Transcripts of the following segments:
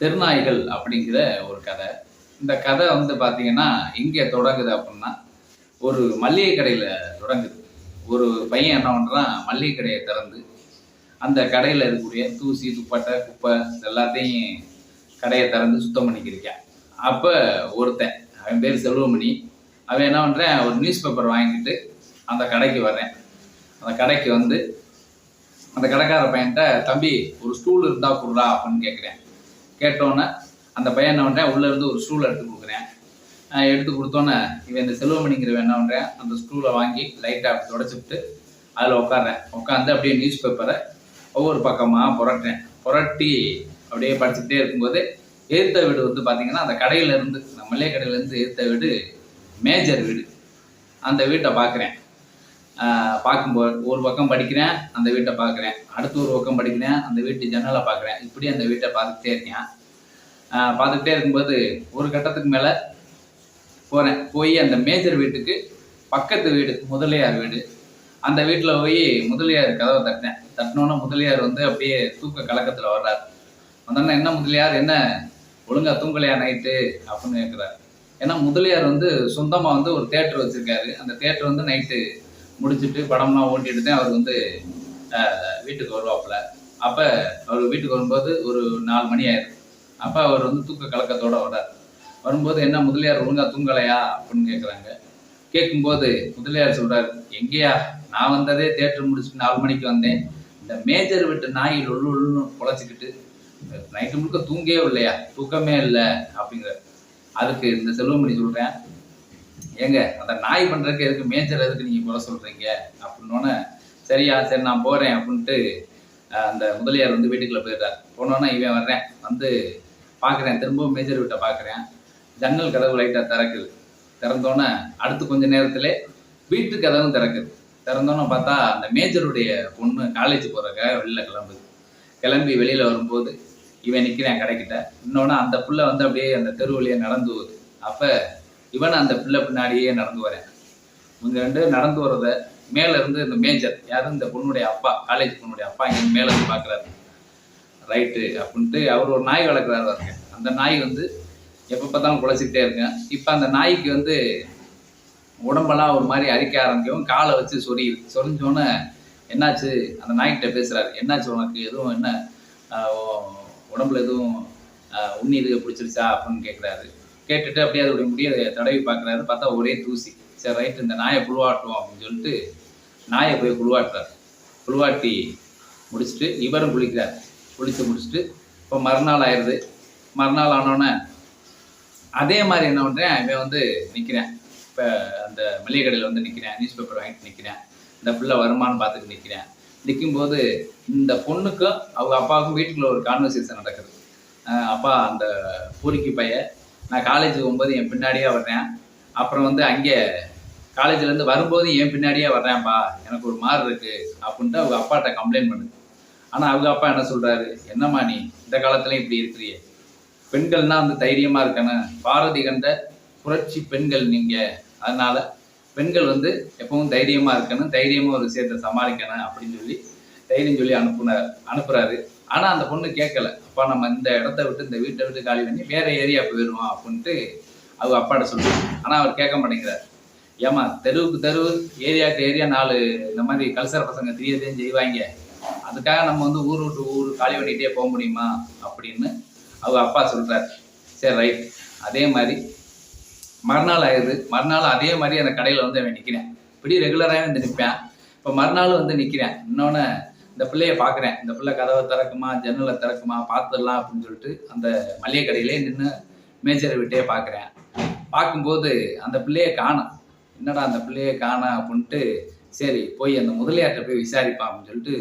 தெருநாய்கள் அப்படிங்கிற ஒரு கதை. இந்த கதை வந்து பார்த்தீங்கன்னா இங்கே தொடங்குது அப்படின்னா ஒரு மளிகை கடையில் தொடங்குது. ஒரு பையன் என்ன பண்ணுறான் மளிகை கடையை திறந்து அந்த கடையில் இருக்கக்கூடிய தூசி துப்பட்டை குப்பை எல்லாத்தையும் கடையை திறந்து சுத்தம் பண்ணிக்கிருக்கான். அப்போ ஒருத்தன் அவன் பேர் செல்வமணி. அவன் என்ன பண்ணுறேன் ஒரு நியூஸ் பேப்பர் வாங்கிட்டு அந்த கடைக்கு வர்றேன். அந்த கடைக்கு வந்து அந்த கடைக்கார பையன்கிட்ட தம்பி ஒரு ஸ்டூல் இருந்தால் கொடுறா அப்படின்னு கேட்குறேன் கேட்டோன்னே அந்த பையன் என்ன பண்ணுறேன் உள்ளே இருந்து ஒரு ஸ்டூல் எடுத்து கொடுக்குறேன். எடுத்து கொடுத்தோன்னே இவன் இந்த செல்வமணிங்கிறவன் என்ன பண்ணுறேன் அந்த ஸ்டூலை வாங்கி லைட்டாக தொடச்சிவிட்டு அதில் உட்காடுறேன் உட்காந்து அப்படியே நியூஸ் பேப்பரை ஒவ்வொரு பக்கமாக புரட்டுறேன். புரட்டி அப்படியே படிச்சுக்கிட்டே இருக்கும்போது எதிர்த்த வீடு வந்து பார்த்தீங்கன்னா அந்த கடையிலேருந்து நம்மளே கடையிலேருந்து எதிர்த்த வீடு மேஜர் வீடு. அந்த வீட்டை பார்க்குறேன் பார்க்கும்போது ஒரு பக்கம் படிக்கிறேன் அந்த வீட்டை பார்க்குறேன். அடுத்து ஒரு பக்கம் படிக்கிறேன் அந்த வீட்டு ஜன்னலை பார்க்குறேன். இப்படி அந்த வீட்டை பார்த்துக்கிட்டே இருக்கேன். பார்த்துக்கிட்டே இருக்கும்போது ஒரு கட்டத்துக்கு மேலே போகிறேன் போய் அந்த மேஜர் வீட்டுக்கு பக்கத்து வீடு முதலியார் வீடு. அந்த வீட்டில் போய் முதலியார் கதவை தட்டினேன். தட்டினோன்னா முதலியார் வந்து அப்படியே தூக்க கலக்கத்தில் வர்றார். வந்தோன்னே என்ன முதலியார்? என்ன ஒழுங்கா தூங்கலையா நைட்டு? அப்படின்னு கேட்குறாரு ஏன்னா முதலியார் வந்து சொந்தமாக வந்து ஒரு தேட்டர் வச்சுருக்காரு. அந்த தேட்டர் வந்து நைட்டு முடிச்சுட்டு படம்லாம் ஓட்டிட்டு தான் அவர் வந்து வீட்டுக்கு வருவாப்புல. அப்போ அவர் வீட்டுக்கு வரும்போது ஒரு நாலு மணி ஆயிடும் அப்போ அவர் வந்து தூக்க கலக்கத்தோட வர்றார். வரும்போது என்ன முதலியார் ஒழுங்காக தூங்கலையா? அப்படின்னு கேட்குறாங்க கேட்கும்போது முதலியார் சொல்கிறார் எங்கேயா? நான் வந்ததே தேட்டர் முடிச்சுட்டு நாலு மணிக்கு வந்தேன். இந்த மேஜர் விட்டு நாய் ஒல்லு குழச்சிக்கிட்டு நைட்டு முழுக்க தூங்கவே இல்லையா? தூக்கமே இல்லை. அப்படிங்கிற அதுக்கு இந்த செல்வமணி சொல்கிறேன் ஏங்க அந்த நாய் பண்றதுக்கு எதுக்கு மேஜர் எதுக்கு நீங்க குறை சொல்றீங்க? அப்படின்னோடனே சரியா சரி நான் போறேன் அப்படின்ட்டு அந்த முதலியார் வந்து வீட்டுக்குள்ள போயிடுறார். போனோன்னா இவன் வர்றேன். வந்து பார்க்குறேன் திரும்பவும் மேஜர் வீட்டை பார்க்குறேன் ஜன்னல் கதவு லைட்டாக திறக்குது. திறந்தோன்னே அடுத்து கொஞ்ச நேரத்தில் வீட்டு கதவும் திறக்குது. திறந்தோன்னே பார்த்தா அந்த மேஜருடைய பொண்ணு காலேஜ் போகிறக்காக வெளியில் கிளம்புது. கிளம்பி வெளியில் வரும்போது இவன் நிற்கிறேன் கடைக்கிட்ட. இன்னொன்று அந்த புள்ள வந்து அப்படியே அந்த தெரு வழியா நடந்து போகுது. அப்போ இவன் அந்த பிள்ளை பின்னாடியே நடந்து வரேன். இவங்க ரெண்டு நடந்து வரத மேல இருந்து இந்த மேஜர் யாரும் இந்த பொண்ணுடைய அப்பா காலேஜ் பொண்ணுடைய அப்பா இங்க மேல இருந்து பார்க்குறாரு ரைட்டு அப்படின்ட்டு அவர் ஒரு நாய் வளர்க்குறாரு பாருங்க. அந்த நாய் வந்து எப்போ பார்த்தாலும் குலைச்சிக்கிட்டே இருக்கேன். இப்போ அந்த நாய்க்கு வந்து உடம்பெல்லாம் ஒரு மாதிரி அரிக்க ஆரம்பிக்கவும் காலை வச்சு சொரியுது சொரிஞ்சோன்னே என்னாச்சு? அந்த நாய்கிட்ட பேசுறாரு. என்னாச்சு உனக்கு? எதுவும் என்ன? உடம்புல எதுவும் உண்ணி இது பிடிச்சிருச்சா? அப்படின்னு கேட்குறாரு கேட்டுட்டு அப்படியே அதோடைய முடிய தடவி பார்க்குறாரு. பார்த்தா ஒரே தூசி. சரி ரைட் இந்த நாயை புழுவாட்டுவோம் அப்படின்னு சொல்லிட்டு நாயை போய் குழுவாட்டுறாரு குழுவாட்டி முடிச்சுட்டு இவரும் குளிக்கிறார். குளித்து முடிச்சுட்டு இப்போ மறுநாள் ஆயிடுது. மறுநாள் ஆனோடனே அதே மாதிரி என்ன பண்ணுறேன் இவன் வந்து நிற்கிறேன் இப்போ அந்த மளிகை கடையில் வந்து நிற்கிறேன் நியூஸ் பேப்பர் வாங்கிட்டு நிற்கிறேன் இந்த பிள்ளை வருமானம் பார்த்துட்டு நிற்கிறேன் நிற்கும்போது இந்த பொண்ணுக்கும் அவங்க அப்பாவுக்கும் வீட்டுக்குள்ள ஒரு கான்வர்சேஷன் நடக்குது. அப்பா அந்த பூரிக்கு பையன் நான் காலேஜ் போகும்போது என் பின்னாடியே வர்றேன். அப்புறம் வந்து அங்கே காலேஜ்லேருந்து வரும்போது என் பின்னாடியே வர்றேன்ப்பா எனக்கு ஒரு மாதிரி இருக்கு அப்படின்ட்டு அவங்க அப்பாட்ட கம்ப்ளைண்ட் பண்ணுது. ஆனால் அவங்க அப்பா என்ன சொல்கிறாரு என்னம்மா நீ இந்த காலத்துலேயும் இப்படி இருக்கிறியே. பெண்கள்னா வந்து தைரியமாக இருக்கணும். பாரதி கண்ட புரட்சி பெண்கள் நீங்கள் அதனால் பெண்கள் வந்து எப்பவும் தைரியமாக இருக்கணும். தைரியமாக ஒரு விஷயத்தை சமாளிக்கணும் அப்படின்னு சொல்லி தைரியம் சொல்லி அனுப்புனார் அனுப்புகிறாரு ஆனால் அந்த பொண்ணு கேட்கல அப்பா நம்ம இந்த இடத்த விட்டு இந்த வீட்டை விட்டு காலி பண்ணி வேற ஏரியா போயிடுவோம் அப்படின்ட்டு அவங்க அப்பாட்ட சொல்றாரு ஆனால் அவர் கேட்க மாட்டேங்கிறார். ஏமா தெருவுக்கு தெரு ஏரியாவுக்கு ஏரியா நாலு இந்த மாதிரி கல்சர பசங்க தெரியதையும் செய்வாங்க. அதுக்காக நம்ம வந்து ஊர் விட்டு ஊர் காலி பண்ணிகிட்டே போக முடியுமா அப்படின்னு அவங்க அப்பா சொல்கிறார் சரி ரைட் அதே மாதிரி மறுநாள் ஆயிடுது. மறுநாள் அதே மாதிரி அந்த கடையில் வந்து அவன் நிற்கிறேன் இப்படி ரெகுலராகவே வந்து நிற்பேன் இப்போ மறுநாள் வந்து நிற்கிறேன் இன்னொன்று இந்த பிள்ளைய பார்க்குறேன். இந்த பிள்ளை கதவை திறக்குமா ஜன்னலை திறக்குமா பார்த்துடலாம் அப்படின்னு சொல்லிட்டு அந்த மளிகை கடையிலே நின்று மேஜரை விட்டே பார்க்குறேன். பார்க்கும்போது அந்த பிள்ளையை காணும். என்னடா அந்த பிள்ளையை காணும் அப்படின்ட்டு சரி போய் அந்த முதலியார்கிட்ட போய் விசாரிப்பான் அப்படின்னு சொல்லிட்டு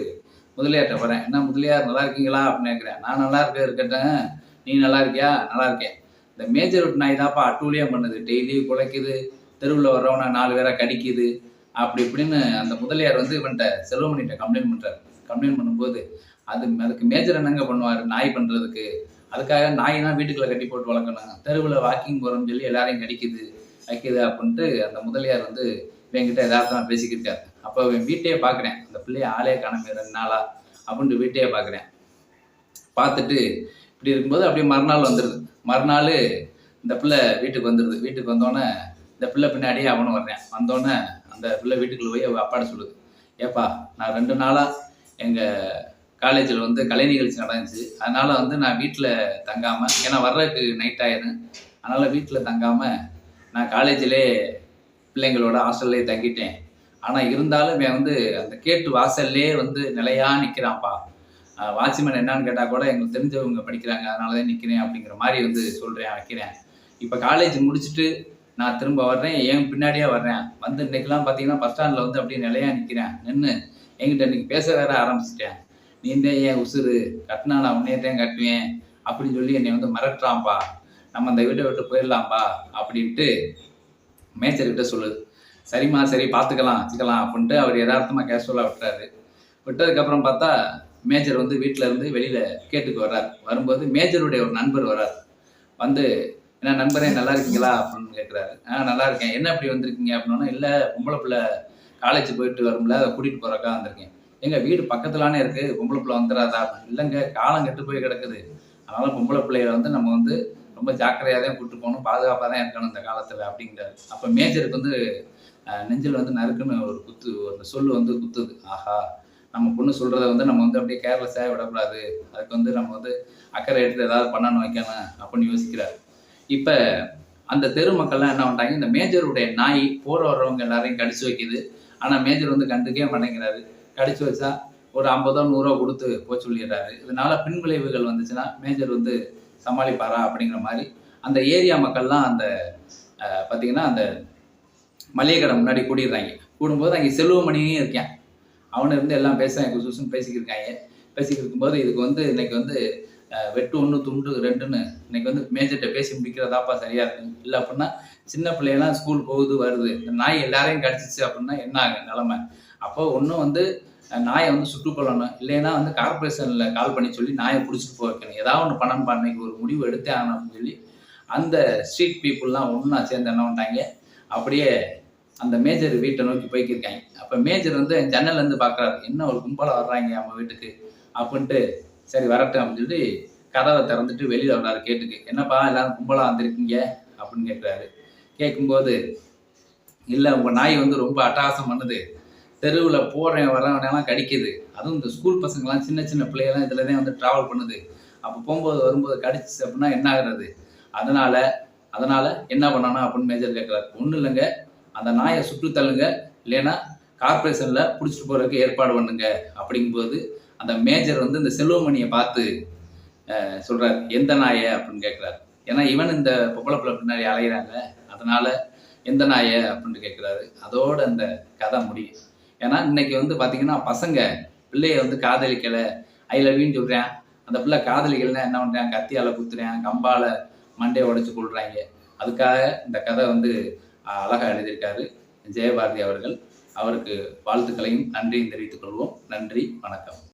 முதலியார்கிட்ட போகிறேன் என்ன முதலியார் நல்லா இருக்கீங்களா அப்படின்னு கேட்குறேன். நான் நல்லா இருக்க இருக்கட்டேன் நீ நல்லா இருக்கியா? நல்லா இருக்கேன். இந்த மேஜர் விட்டு நாய் தான்ப்பா அட்டூழியம் பண்ணுது. டெய்லி குலைக்குது. தெருவில் வர்றவனை நாலு பேரை கடிக்குது. அப்படி இப்படின்னு அந்த முதலியார் வந்து இவன்கிட்ட செல்வமணிகிட்ட கம்ப்ளைண்ட் பண்ணுறாரு கம்ப்ளைண்ட் பண்ணும்போது அது அதுக்கு மேஜர் என்னங்க பண்ணுவார்? நாய் பண்ணுறதுக்கு அதுக்காக நாய்னா வீட்டுக்குள்ளே கட்டி போட்டு வளர்க்கணும். தெருவில் வாக்கிங் போகிறோம்னு சொல்லி எல்லாரையும் கடிக்குது வைக்குது அப்படின்ட்டு அந்த முதலியார் வந்து என்கிட்ட யதார்த்தமாக பேசிக்கிட்டு இருக்காரு அப்போ என் வீட்டையே பார்க்குறேன். அந்த பிள்ளைய ஆளே காணமே ரெண்டு நாளா அப்படின்ட்டு வீட்டையே பார்க்குறேன். பார்த்துட்டு இப்படி இருக்கும்போது அப்படியே மறுநாள் வந்துடுது மறுநாள் இந்த பிள்ளை வீட்டுக்கு வந்துடுது வீட்டுக்கு வந்தோடனே இந்த பிள்ளை பின்னாடியே அவனும் வர்றேன். வந்தோடனே அந்த பிள்ளை வீட்டுக்குள்ளே போய் அவ அப்பாட்ட சொல்லுது. ஏப்பா நான் ரெண்டு நாளாக எங்கள் காலேஜில் வந்து கலை நிகழ்ச்சி நடந்துச்சு. அதனால் வந்து நான் வீட்டில் தங்காமல் ஏன்னா வர்றதுக்கு நைட் ஆயிடும் அதனால் வீட்டில் தங்காமல் நான் காலேஜிலே பிள்ளைங்களோட ஹாஸ்டல்லே தங்கிட்டேன். ஆனால் இருந்தாலும் இவன் வந்து அந்த கேட்டு வாசல்லே வந்து நிலையாக நிற்கிறான்ப்பா வாட்ச்மேன் என்னன்னு கேட்டால் கூட எங்களுக்கு தெரிஞ்சவங்க படிக்கிறாங்க அதனால தான் நிற்கிறேன் அப்படிங்கிற மாதிரி வந்து சொல்கிறேன் வைக்கிறேன். இப்போ காலேஜ் முடிச்சுட்டு நான் திரும்ப வர்றேன் என் பின்னாடியே வர்றேன். வந்து இன்னைக்கெல்லாம் பார்த்தீங்கன்னா பஸ் ஸ்டாண்டில் வந்து அப்படியே நிலையா நிற்கிறேன் நின்று என்கிட்ட இன்னைக்கு பேச வேற ஆரம்பிச்சிட்டேன். நீ தான் ஏன் உசுறு? கட்டினா நான் உன்னையே தான் கட்டுவேன். அப்படின்னு சொல்லி என்னை வந்து மிரட்டுறான்ப்பா நம்ம அந்த வீட்டை விட்டு போயிடலாம்ப்பா அப்படின்ட்டு மேய்ச்சர்கிட்ட சொல்லுது சரிம்மா சரி பார்த்துக்கலாம் வச்சுக்கலாம் அப்படின்ட்டு அவர் யதார்த்தமாக கேஷுவலாக விட்டுறாரு. விட்டதுக்கப்புறம் பார்த்தா மேஜர் வந்து வீட்டில் இருந்து வெளியில் கேட்டுக்கு வர்றார். வரும்போது மேஜருடைய ஒரு நண்பர் வர்றார். வந்து என்ன நண்பரே நல்லா இருக்கீங்களா? அப்படின்னு கேட்குறாரு ஆ நல்லா இருக்கேன். என்ன இப்படி வந்திருக்கீங்க? அப்படின்னா இல்லை பொம்பளை பிள்ளை காலேஜ் போயிட்டு வரும்ல அதை கூட்டிகிட்டு போகிறக்கா வந்திருக்கேன். எங்கள் வீடு பக்கத்துலானே இருக்குது பொம்பளை பிள்ளை வந்துடாதா இல்லைங்க காலம் கெட்டு போய் கிடக்குது. அதனால் பொம்பளை பிள்ளைகளை வந்து நம்ம வந்து ரொம்ப ஜாக்கிரதையாக தான் கூப்பிட்டு போகணும். பாதுகாப்பாக தான் இருக்கணும் இந்த காலத்தில் அப்படிங்கிறாரு. அப்போ மேஜருக்கு வந்து நெஞ்சில் வந்து நறுக்குன்னு ஒரு குத்து ஒரு சொல்லு வந்து குத்துது. ஆஹா நம்ம பொண்ணு சொல்கிறத வந்து நம்ம வந்து அப்படியே கேர்லெஸ்ஸாக விடக்கூடாது. அதுக்கு வந்து நம்ம வந்து அக்கறை எடுத்து ஏதாவது பண்ணணும் வைக்கணும் அப்படின்னு யோசிக்கிறார். இப்போ அந்த தெரு மக்கள்லாம் என்ன பண்ணுறாங்க இந்த மேஜருடைய நாய் போற வர்றவங்க எல்லாரையும் கடிச்சு வைக்கிது. ஆனால் மேஜர் வந்து கண்டுக்கவே மாட்டேங்கிறாரு. கடிச்சு வச்சா ஒரு ஐம்பதோ நூறோ கொடுத்து போக சொல்லிடுறாரு. இதனால பின்விளைவுகள் வந்துச்சுன்னா மேஜர் வந்து சமாளிப்பாரா அப்படிங்கிற மாதிரி அந்த ஏரியா மக்கள்லாம் அந்த பார்த்தீங்கன்னா அந்த மளிகை கடை முன்னாடி கூடிடுறாங்க. கூடும்போது அங்கே செல்வமணியும் இருக்கேன். அவனு இருந்து எல்லாம் பேசுகிறாங்க குசுசுன்னு பேசிக்கிட்டு இருக்காங்க. பேசிக்கிட்டு இருக்கும்போது இதுக்கு வந்து இன்னைக்கு வந்து வெட்டு ஒன்று துண்டு ரெண்டுன்னு இன்னைக்கு வந்து மேஜர்கிட்ட பேசி முடிக்கிறதாப்பா சரியா இருக்கு இல்லை அப்படின்னா சின்ன பிள்ளையெல்லாம் ஸ்கூல் போகுது வருது. இந்த நாய் எல்லாரையும் கடிச்சிச்சு அப்படின்னா என்ன ஆகும் நிலமை? அப்போ ஒன்றும் வந்து நாயை வந்து சுட்டு கொள்ளணும் இல்லைன்னா வந்து கார்பரேஷனில் கால் பண்ணி சொல்லி நாயை பிடிச்சிட்டு போக வைக்கணும். ஏதாவது ஒன்று பணம் பண்ணைக்கு ஒரு முடிவு எடுத்தே ஆகணும் அப்படின்னு சொல்லி அந்த ஸ்ட்ரீட் பீப்புளெலாம் ஒன்றா சேர்ந்து என்ன பண்ணிட்டாங்க? அப்படியே அந்த மேஜர் வீட்டை நோக்கி போய்க்கிருக்காங்க. அப்போ மேஜர் வந்து ஜன்னல்லேருந்து பார்க்குறாரு என்ன ஒரு கும்பலாக வர்றாங்க நம்ம வீட்டுக்கு? அப்படின்ட்டு சரி வரட்டும் அப்படின்னு சொல்லி கதவை திறந்துட்டு வெளியில் வந்தார் கேட்டுக்கு. என்னப்பா எல்லாரும் கும்பலாக வந்திருக்கீங்க? அப்படின்னு கேட்குறாரு கேட்கும்போது இல்லை உங்கள் நாய் வந்து ரொம்ப அட்டகாசம் பண்ணுது. தெருவில் போகிறேன் வரவனெல்லாம் கடிக்குது. அதுவும் இந்த ஸ்கூல் பசங்களாம் சின்ன சின்ன பிள்ளைகள்லாம் இதில் தான் வந்து ட்ராவல் பண்ணுது. அப்போ போகும்போது வரும்போது கடிச்சிச்சு அப்படின்னா என்ன ஆகுறது? அதனால் அதனால் என்ன பண்ணணும்? அப்படின்னு மேஜர் கேட்குறாரு ஒன்றும் இல்லைங்க. அந்த நாயை சுட்டு தள்ளுங்க. இல்லைன்னா கார்பரேஷனில் பிடிச்சிட்டு போகிறதுக்கு ஏற்பாடு பண்ணுங்க. அப்படிங்கும்போது அந்த மேஜர் வந்து இந்த செல்வமணியை பார்த்து அஹ், சொல்றாரு எந்த நாய? அப்படின்னு கேட்குறாரு. ஏன்னா இவன் இந்த பொம்பளை பிள்ளை பின்னாடி அலைகிறாங்க அதனால எந்த நாயை? அப்படின்னு கேட்குறாரு. அதோட அந்த கதை முடியும் ஏன்னா இன்னைக்கு வந்து பார்த்தீங்கன்னா பசங்க பிள்ளைய வந்து காதலிக்கலை. ஐ லவ்யூன்னு சொல்கிறேன் அந்த பிள்ளை காதலிக்கலைன்னா என்ன பண்ணுறேன் கத்தியால் குத்துறேன். கம்பால மண்டையை உடைச்சு கொள்றாங்க அதுக்காக இந்த கதை வந்து அழகாக அழகா எழுதியிருக்காரு ஜெயபாரதி அவர்கள். அவருக்கு வாழ்த்துக்களையும் நன்றியும் தெரிவித்துக் கொள்வோம். நன்றி வணக்கம்.